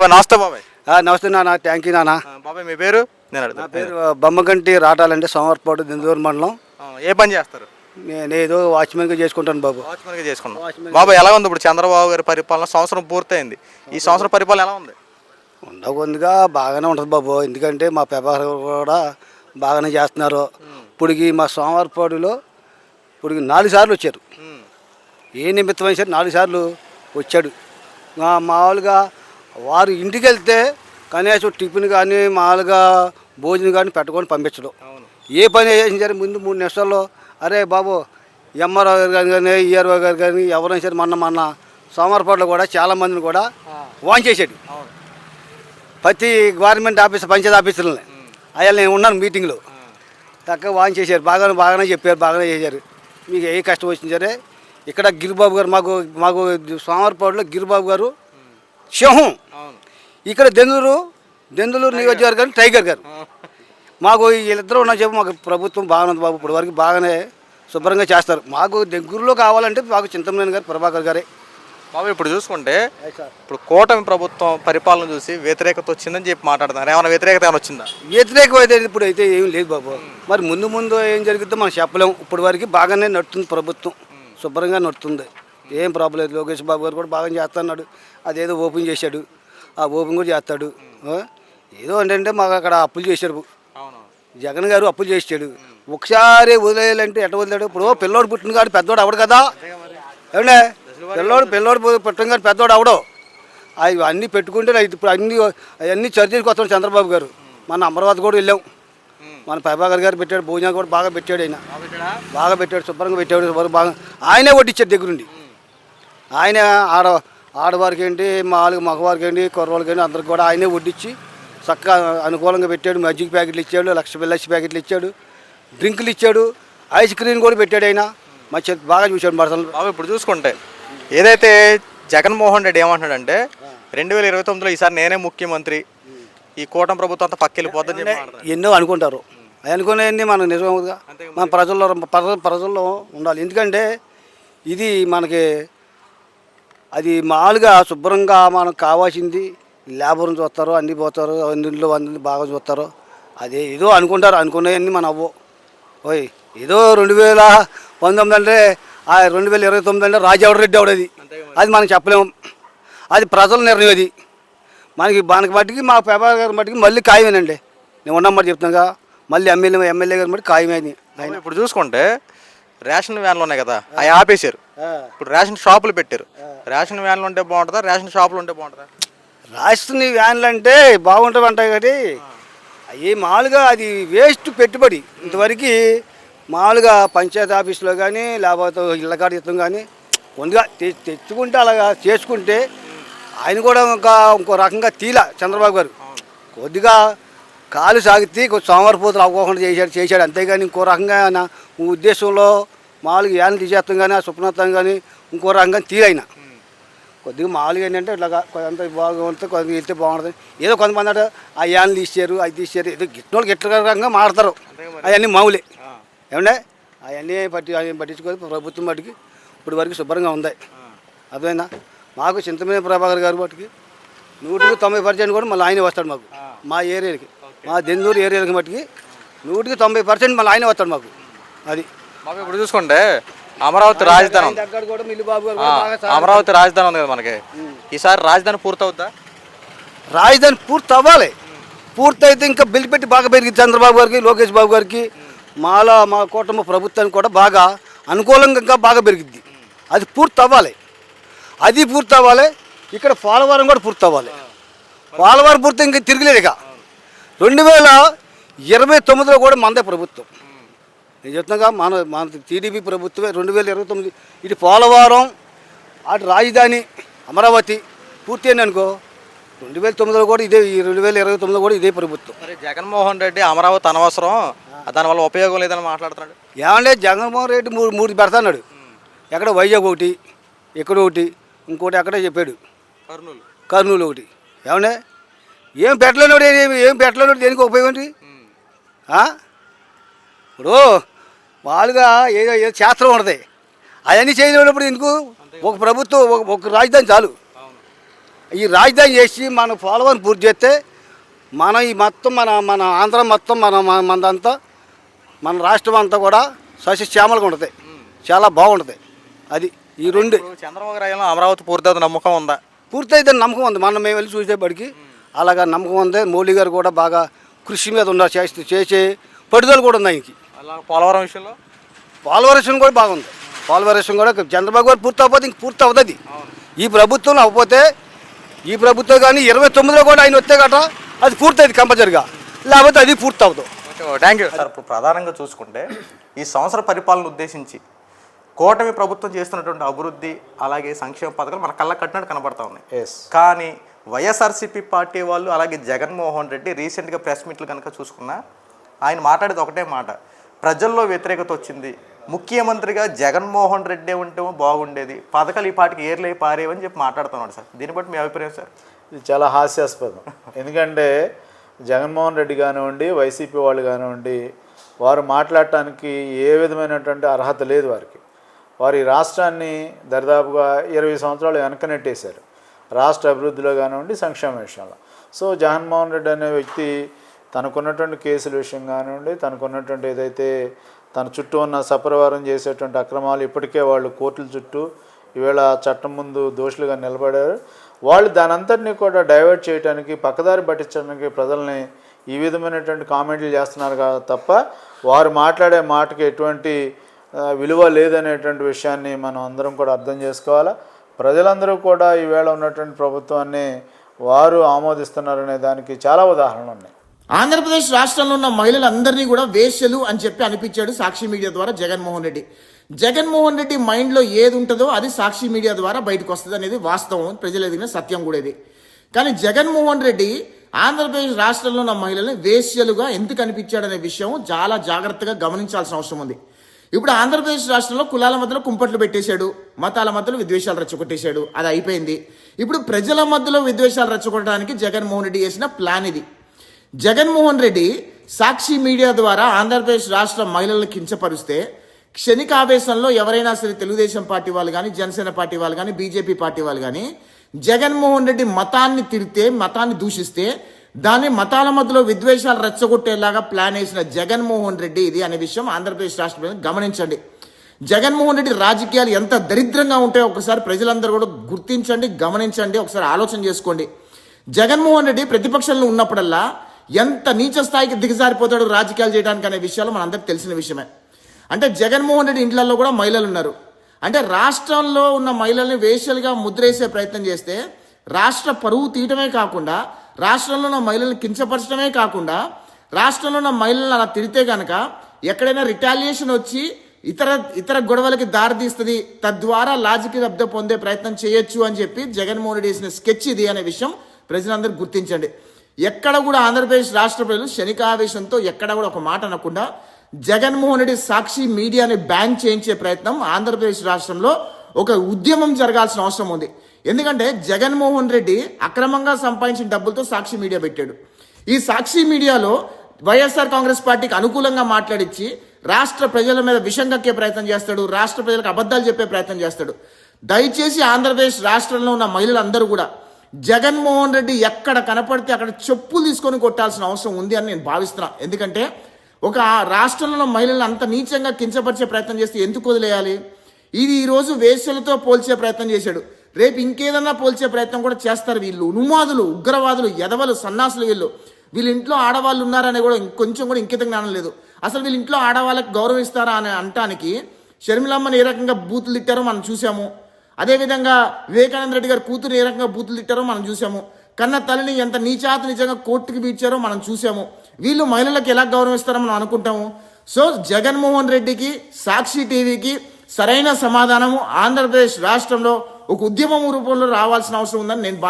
నమస్తే బాబాయ్. ఆ, నమస్తే నాన్న థ్యాంక్ యూ నాన్న. బాబాయ్ మీ పేరు? నేను నా పేరు బొమ్మగంటి రాటాలంటే సోమవారపాటు దిందూరు మండలం. ఏ పని చేస్తారు? నేను ఏదో వాచ్మెన్గా చేసుకుంటాను బాబు. వాచ్మెన్గా చేసుకున్నాం బాబాయ్ ఎలా ఉంది ఇప్పుడు చంద్రబాబు గారి పరిపాలన? సంవత్సరం పూర్తయింది. ఈ సంవత్సరం పరిపాలన ఎలా ఉంది? ఉండకొందిగా బాగానే ఉంటుంది బాబు. ఎందుకంటే మా పెబార్ కూడా బాగానే చేస్తున్నారు. ఇప్పటికి మా సోమవారపాడులో ఇప్పటికి నాలుగు సార్లు వచ్చారు. ఏ నిమిత్తమైన సరే నాలుగు సార్లు వచ్చాడు. మామూలుగా వారు ఇంటికి వెళ్తే కనీసం టిఫిన్ కానీ మామూలుగా భోజనం కానీ పెట్టుకొని పంపించడం. ఏ పని చేసినా సరే ముందు మూడు నిమిషాల్లో అరే బాబు ఎంఆర్ఓ గారు కానీ కానీ ఈఆర్ఓ గారు కానీ ఎవరైనా సరే మొన్న మొన్న సోమవారపాటులో కూడా చాలా మందిని కూడా వాన్ అవును. ప్రతి గవర్నమెంట్ ఆఫీస్ పంచాయతీ ఆఫీసులని. అయ్యా నేను ఉన్నాను మీటింగ్లో. చక్కగా వాన్ చేశారు. బాగానే బాగానే చెప్పారు బాగానే చేశారు. మీకు ఏ కష్టం వచ్చింది సరే ఇక్కడ గిరిబాబు గారు మాకు మాకు సోమవారపాడులో గిరిబాబు గారు సింహం ఇక్కడ దెందులూరు దెందులూరు నియోజకవర్గం టైగర్ గారు. మాకు వీళ్ళిద్దరూ ఉన్న చెప్పి మాకు ప్రభుత్వం బాగానే ఉంది బాబు ఇప్పుడు వరకు బాగానే శుభ్రంగా చేస్తారు. మాకు దగ్గరలో కావాలంటే మాకు చింతమనేని గారు ప్రభాకర్ గారే. బాబాయ్ ఇప్పుడు చూసుకుంటే ఇప్పుడు కూటమి ప్రభుత్వం పరిపాలన చూసి వ్యతిరేకత వచ్చిందని చెప్పి మాట్లాడుతున్నారు. ఏమైనా వ్యతిరేకత ఏమైనా వచ్చిందా? వ్యతిరేకం అయితే ఇప్పుడు అయితే ఏం లేదు బాబు. మరి ముందు ముందు ఏం జరుగుతుందో మనం చెప్పలేము ఇప్పుడు వరకు బాగానే నడుతుంది ప్రభుత్వం. శుభ్రంగా నడుతుంది. ఏం ప్రాబ్లం లేదు. లోకేష్ బాబు గారు కూడా బాగా చేస్తున్నాడు. అదేదో ఓపెన్ చేశాడు. ఆ ఓపెన్ కూడా చేస్తాడు? ఏదో ఏంటంటే మాకు అక్కడ అప్పులు చేశారు. అవును జగన్ గారు అప్పులు చేసాడు ఒకసారి వదిలేయాలంటే ఎట్ట వదిలేడు? ఇప్పుడు పిల్లోడు పుట్టిన కాడు పెద్దోడు అవడు కదా. ఏమండే? పిల్లోడు పిల్లోడు పుట్టిన కాడు పెద్దోడు అవడు. అవి అన్నీ పెట్టుకుంటే ఇప్పుడు అన్ని అవన్నీ చర్చ చేసుకొస్తాడు చంద్రబాబు గారు. మన అమరావతి కూడా వెళ్ళాం. మన ప్రభాకర్ గారు పెట్టాడు. భోజనం కూడా బాగా పెట్టాడు ఆయన. బాగా పెట్టాడు? శుభ్రంగా పెట్టాడు. బాగా ఆయనే వడ్డిచ్చాడు దగ్గరుండి. ఆయన ఆడ ఆడవారికి ఏంటి మామూలుగా మగవారికి ఏంటి కుర్రవాళ్ళకి ఏంటి అందరికి కూడా ఆయనే వడ్డిచ్చి చక్కగా అనుకూలంగా పెట్టాడు. మజ్జిగ ప్యాకెట్లు ఇచ్చాడు లక్ష బిల్లక్ష ప్యాకెట్లు ఇచ్చాడు డ్రింకులు ఇచ్చాడు ఐస్ క్రీమ్ కూడా పెట్టాడు ఆయన. మంచి బాగా చూశాడు మరసలు. బాబాయ్ ఇప్పుడు చూసుకుంటే ఏదైతే జగన్మోహన్ రెడ్డి ఏమంటున్నాడంటే రెండు వేల ఇరవై తొమ్మిదిలో ఈసారి నేనే ముఖ్యమంత్రి ఈ కూటమి ప్రభుత్వం అంతా మాట్లాడుతున్నారు. ఎన్నో అనుకుంటారు. అనుకునేవన్నీ మనం నిజమవుగా మన ప్రజల్లో ప్రజ ప్రజల్లో ఉండాలి. ఎందుకంటే ఇది మనకి అది మామూలుగా శుభ్రంగా మనకు కావాల్సింది లేబర్ని చూస్తారు అన్ని పోతారు అన్నింటిలో అన్ని బాగా చూస్తారు. అదే ఏదో అనుకుంటారు అనుకునేవన్నీ మన అవ్వవు. ఓయ్ ఏదో రెండు వేల పంతొమ్మిది అంటే ఆ రెండు వేల ఇరవై తొమ్మిది అంటే రాజావర్ రెడ్డి అవడది అది. మనం చెప్పలేము అది ప్రజల నిర్ణయం అది. మనకి మనకి మట్టికి మా ప్రభాకర్ గారి మట్టికి మళ్ళీ ఖాయమేనండి. నేను ఉన్నమాట చెప్తున్నాగా మళ్ళీ ఎమ్మెల్యే ఎమ్మెల్యే గారి మట్టి ఖాయమేని బాబాయ్ ఇప్పుడు చూసుకుంటే రేషన్ వ్యాన్లు ఉన్నాయి కదా అవి ఆపేశారు. ఇప్పుడు రేషన్ షాపులు పెట్టారు. రేషన్ వ్యాన్లు ఉంటే బాగుంటుందా రేషన్ షాపులు ఉంటే బాగుంటుందా? రాష్ట్ర వ్యాన్లు అంటే బాగుంటుంది అంటాయి కానీ అవి మామూలుగా అది వేస్ట్ పెట్టుబడి. ఇంతవరకు మామూలుగా పంచాయతీ ఆఫీస్లో కానీ లేకపోతే ఇళ్ళ కాడ ఇస్తాం కానీ కొద్దిగా తె- తెచ్చుకుంటే అలాగా చేసుకుంటే ఆయన కూడా ఇంకా ఇంకో రకంగా తీల చంద్రబాబు గారు. కొద్దిగా కాలు సాగితే కొంచెం సోమవారపోతులు అవ్వకుండా చేశాడు చేశాడు. అంతేగాని ఇంకో రకంగా ఉద్దేశంలో మామూలుగా యాన్ తీసేస్తాం కానీ ఆ సుప్నత్తం కానీ ఇంకో రకంగా తీరైనా. కొద్దిగా మామూలుగా ఏంటంటే ఇట్లా కొంత బాగుంటుంది కొద్దిగా వెళ్తే బాగుంటుంది. ఏదో కొంతమంది అంటే ఆ యాన్లు తీసారు అది తీసారు ఏదో గిట్టినోళ్ళు గిట్ల రకంగా మాడతారు అవన్నీ మామూలే. ఏమండే అవన్నీ పట్టి అవన్నీ పట్టించుకొని ప్రభుత్వం మటుకి ఇప్పుడు వరకు శుభ్రంగా ఉంది. అర్థమైందా? మాకు చింతమనే ప్రభాకర్ గారు మటుకి నూటికి తొంభై పర్సెంట్ కూడా మళ్ళీ ఆయనే వస్తాడు మాకు. మా ఏరియాకి. మా దెందూరు ఏరియాకి మటుకి నూటికి తొంభై పర్సెంట్ మళ్ళీ ఆయనే వస్తాడు మాకు. అది. బాబాయ్ ఇప్పుడు చూసుకుంటే అమరావతి రాజధాని ఉంది. దగ్గర కూడా మిల్లి బాబు గారు ఆ, కూడా బాగా సా- అమరావతి రాజధాని ఉంది కదా మనకి. ఈసారి రాజధాని పూర్తవుద్దా? రాజధాని పూర్తి అవ్వాలి పూర్తయితే ఇంకా బిల్లు పెట్టి బాగా పెరిగింది చంద్రబాబు గారికి లోకేష్ బాబు గారికి. మాలా మా కూటమి ప్రభుత్వానికి కూడా బాగా అనుకూలంగా ఇంకా బాగా పెరిగిద్ది అది పూర్తి అవ్వాలి అది పూర్తి అవ్వాలి ఇక్కడ పోలవరం కూడా పూర్తి అవ్వాలి పోలవరం పూర్తి ఇంకా తిరగలేదు ఇక రెండు వేల ఇరవై తొమ్మిదిలో కూడా మనదే ప్రభుత్వం. నేను చెప్తున్నాగా మన మన టీడీపీ ప్రభుత్వమే రెండు వేల ఇరవై తొమ్మిది ఇటు పోలవరం అటు రాజధాని అమరావతి పూర్తి అయింది అనుకో రెండు వేల తొమ్మిదిలో కూడా ఇదే ఈ రెండు వేల ఇరవై తొమ్మిదిలో కూడా ఇదే ప్రభుత్వం. మరి జగన్మోహన్ రెడ్డి అమరావతి అనవసరం దానివల్ల ఉపయోగం లేదని మాట్లాడుతున్నాడు. ఏమంటే జగన్మోహన్ రెడ్డి మూడు మూడు పెడతాడు ఎక్కడ వైజాగ్ ఒకటి ఇక్కడ ఒకటి ఇంకోటి అక్కడే చెప్పాడు. కర్నూలు. కర్నూలు ఒకటి. ఏమండే ఏం పెట్టలేనోడు ఏం ఏం పెట్టలేనోడు దేనికి ఉపయోగం? ఇప్పుడు మామూలుగా ఏదో ఏదో శాస్త్రం ఉంటుంది అవన్నీ చేయలేనప్పుడు ఎందుకు ఒక ప్రభుత్వం ఒక రాజధాని చాలు. ఈ రాజధాని చేసి మన పోలవరం పూర్తి చేస్తే మన ఈ మొత్తం మన మన ఆంధ్ర మొత్తం మన మన- మనదంతా మన రాష్ట్రం అంతా కూడా సస్యశ్యామలుగా ఉంటుంది. చాలా బాగుంటుంది. అది ఈ రెండు. చంద్రబాబు రాయంలో అమరావతి పూర్తవుతుంది నమ్మకం ఉందా? పూర్తయితే నమ్మకం ఉంది. మనం మేము వెళ్ళి చూసేప్పటికి అలాగా నమ్మకం ఉంది. మోడీ గారు కూడా బాగా కృషి మీద ఉన్నారు. చేస్తూ చేసే పట్టుదల కూడా ఉంది ఆయనకి. అలా పోలవరం విషయంలో? పోలవరం కూడా బాగుంది. పోలవరం కూడా చంద్రబాబు గారు పూర్తి అవ్వకపోతే ఇంక పూర్తి అవ్వదు ఈ ప్రభుత్వంలో అవ్వకపోతే ఈ ప్రభుత్వం కానీ ఇరవై తొమ్మిదిలో కూడా ఆయన వస్తే గట అది పూర్తయింది కంపల్సరిగా. లేకపోతే అది పూర్తి అవ్వదు. థ్యాంక్ యూ సార్ ఇప్పుడు ప్రధానంగా చూసుకుంటే ఈ సంవత్సర పరిపాలన ఉద్దేశించి కూటమి ప్రభుత్వం చేస్తున్నటువంటి అభివృద్ధి అలాగే సంక్షేమ పథకాలు మన కళ్ళ కట్టినట్టు కనబడతా ఉన్నాయి. ఎస్ కానీ వైఎస్ఆర్సీపీ పార్టీ వాళ్ళు అలాగే జగన్మోహన్ రెడ్డి రీసెంట్గా ప్రెస్ మీట్లు కనుక చూసుకున్నా ఆయన మాట్లాడేది ఒకటే మాట. ప్రజల్లో వ్యతిరేకత వచ్చింది. ముఖ్యమంత్రిగా జగన్మోహన్ రెడ్డి ఉంటే బాగుండేది. పథకాలు ఈ పాటికి ఏర్లై పారేవని చెప్పి మాట్లాడుతున్నాడు సార్. దీన్ని బట్టి మీ అభిప్రాయం సార్? ఇది చాలా హాస్యాస్పదం. ఎందుకంటే జగన్మోహన్ రెడ్డి కానివ్వండి వైసీపీ వాళ్ళు కానివ్వండి వారు మాట్లాడటానికి ఏ విధమైనటువంటి అర్హత లేదు వారికి. వారు ఈ రాష్ట్రాన్ని దరిదాపుగా ఇరవై సంవత్సరాలు వెనకనెట్టేశారు. రాష్ట్ర అభివృద్ధిలో కానివ్వండి సంక్షేమ విషయంలో. సో జగన్మోహన్ రెడ్డి అనే వ్యక్తి తనకున్నటువంటి కేసుల విషయం కానివ్వండి తనకున్నటువంటి ఏదైతే తన చుట్టూ ఉన్న సపరివారం చేసేటువంటి అక్రమాలు ఇప్పటికే వాళ్ళు కోర్టుల చుట్టూ ఈవేళ చట్టం ముందు దోషులుగా నిలబడారు. వాళ్ళు దానంతటినీ కూడా డైవర్ట్ చేయడానికి పక్కదారి పట్టించడానికి ప్రజల్ని ఈ విధమైనటువంటి కామెంట్లు చేస్తున్నారు కదా తప్ప వారు మాట్లాడే మాటకి ఎటువంటి విలువ లేదనేటువంటి విషయాన్ని మనం అందరం కూడా అర్థం చేసుకోవాలా? ప్రజలందరూ కూడా ఈవేళ ఉన్నటువంటి ప్రభుత్వాన్ని వారు ఆమోదిస్తున్నారనే దానికి చాలా ఉదాహరణలు ఉన్నాయి. ఆంధ్రప్రదేశ్ రాష్ట్రంలో ఉన్న మహిళలందరినీ కూడా వేశ్యలు అని చెప్పి అనిపించాడు సాక్షి మీడియా ద్వారా జగన్మోహన్ రెడ్డి. జగన్మోహన్ రెడ్డి మైండ్లో ఏది ఉంటుందో అది సాక్షి మీడియా ద్వారా బయటకు వస్తుంది అనేది వాస్తవం ప్రజలు ఎదిగిన సత్యం కూడా ఇది. కానీ జగన్మోహన్ రెడ్డి ఆంధ్రప్రదేశ్ రాష్ట్రంలో ఉన్న మహిళల్ని వేశ్యలుగా ఎందుకు అనిపించాడనే విషయం చాలా జాగ్రత్తగా గమనించాల్సిన అవసరం ఉంది. ఇప్పుడు ఆంధ్రప్రదేశ్ రాష్ట్రంలో కులాల మధ్యలో కుంపట్లు పెట్టేశాడు మతాల మధ్యలో విద్వేషాలు రెచ్చగొట్టేశాడు అది అయిపోయింది. ఇప్పుడు ప్రజల మధ్యలో విద్వేషాలు రెచ్చగొట్టడానికి జగన్మోహన్ రెడ్డి చేసిన ప్లాన్ ఇది. జగన్మోహన్ రెడ్డి సాక్షి మీడియా ద్వారా ఆంధ్రప్రదేశ్ రాష్ట్ర మహిళలను కించపరుస్తే క్షణిక ఆవేశంలో ఎవరైనా సరే తెలుగుదేశం పార్టీ వాళ్ళు కానీ జనసేన పార్టీ వాళ్ళు కానీ బీజేపీ పార్టీ వాళ్ళు కానీ జగన్మోహన్ రెడ్డి మతాన్ని తిరితే మతాన్ని దూషిస్తే దాన్ని మతాల మధ్యలో విద్వేషాలు రెచ్చగొట్టేలాగా ప్లాన్ వేసిన జగన్మోహన్ రెడ్డి ఇది అనే విషయం ఆంధ్రప్రదేశ్ రాష్ట్ర గమనించండి. జగన్మోహన్ రెడ్డి రాజకీయాలు ఎంత దరిద్రంగా ఉంటాయో ఒకసారి ప్రజలందరూ కూడా గుర్తించండి గమనించండి ఒకసారి ఆలోచన చేసుకోండి. జగన్మోహన్ రెడ్డి ప్రతిపక్షంలో ఉన్నప్పుడల్లా ఎంత నీచ స్థాయికి దిగజారిపోతాడు రాజకీయాలు చేయడానికి అనే విషయాలు మనందరికి తెలిసిన విషయమే. అంటే జగన్మోహన్ రెడ్డి ఇంట్లలో కూడా మహిళలు ఉన్నారు. అంటే రాష్ట్రంలో ఉన్న మహిళల్ని వేషలుగా ముద్రేసే ప్రయత్నం చేస్తే రాష్ట్ర పరువు తీయటమే కాకుండా రాష్ట్రంలో ఉన్న మహిళల్ని కించపరచడమే కాకుండా రాష్ట్రంలో ఉన్న మహిళలను అలా తిడితే కనుక ఎక్కడైనా రిటాలియేషన్ వచ్చి ఇతర ఇతర గొడవలకి దారితీస్తుంది తద్వారా లాజిక్ లబ్ధ పొందే ప్రయత్నం చేయొచ్చు అని చెప్పి జగన్మోహన్ రెడ్డి వేసిన స్కెచ్ ఇది అనే విషయం ప్రజలందరూ గుర్తించండి. ఎక్కడ కూడా ఆంధ్రప్రదేశ్ రాష్ట్ర ప్రజలు శనికావేశంతో ఎక్కడ కూడా ఒక మాట అనకుండా జగన్మోహన్ రెడ్డి సాక్షి మీడియాని బ్యాన్ చేయించే ప్రయత్నం ఆంధ్రప్రదేశ్ రాష్ట్రంలో ఒక ఉద్యమం జరగాల్సిన అవసరం ఉంది. ఎందుకంటే జగన్మోహన్ రెడ్డి అక్రమంగా సంపాదించిన డబ్బులతో సాక్షి మీడియా పెట్టాడు. ఈ సాక్షి మీడియాలో వైఎస్ఆర్ కాంగ్రెస్ పార్టీకి అనుకూలంగా మాట్లాడించి రాష్ట్ర ప్రజల మీద విషం కక్కే ప్రయత్నం చేస్తాడు రాష్ట్ర ప్రజలకు అబద్ధాలు చెప్పే ప్రయత్నం చేస్తాడు. దయచేసి ఆంధ్రప్రదేశ్ రాష్ట్రంలో ఉన్న మహిళలందరూ కూడా జగన్మోహన్ రెడ్డి ఎక్కడ కనపడితే అక్కడ చెప్పులు తీసుకొని కొట్టాల్సిన అవసరం ఉంది అని నేను భావిస్తున్నా. ఎందుకంటే ఒక రాష్ట్రంలో ఉన్న మహిళలను అంత నీచంగా కించపరిచే ప్రయత్నం చేస్తే ఎందుకు వదిలేయాలి? ఇది ఈరోజు వేసులతో వేశ్యలతో పోల్చే ప్రయత్నం చేశాడు. రేపు ఇంకేదన్నా పోల్చే ప్రయత్నం కూడా చేస్తారు వీళ్ళు. ఉన్మాదులు ఉగ్రవాదులు ఎదవలు సన్నాసులు వీళ్ళు. వీళ్ళ ఇంట్లో ఆడవాళ్ళు ఉన్నారని కూడా కొంచెం కూడా ఇంకిత జ్ఞానం లేదు. అసలు వీళ్ళ ఇంట్లో ఆడవాళ్ళకి గౌరవిస్తారా అని అంటానికి షర్మిలమ్మని ఏ రకంగా బూతులు తిట్టారో మనం చూసాము అదేవిధంగా వివేకానంద రెడ్డి గారు కూతురు ఏ రకంగా బూతులు తిట్టారో మనం చూసాము కన్న తల్లిని ఎంత నీచాత నిజంగా కోర్టుకి బీడ్చారో మనం చూసాము వీళ్ళు మహిళలకు ఎలా గౌరవిస్తారో మనం అనుకుంటాము. సో జగన్మోహన్ రెడ్డికి సాక్షి టీవీకి సరైన సమాధానము ఆంధ్రప్రదేశ్ రాష్ట్రంలో ఒక ఉద్యమం రూపంలో రావాల్సిన అవసరం ఉందని నేను భావి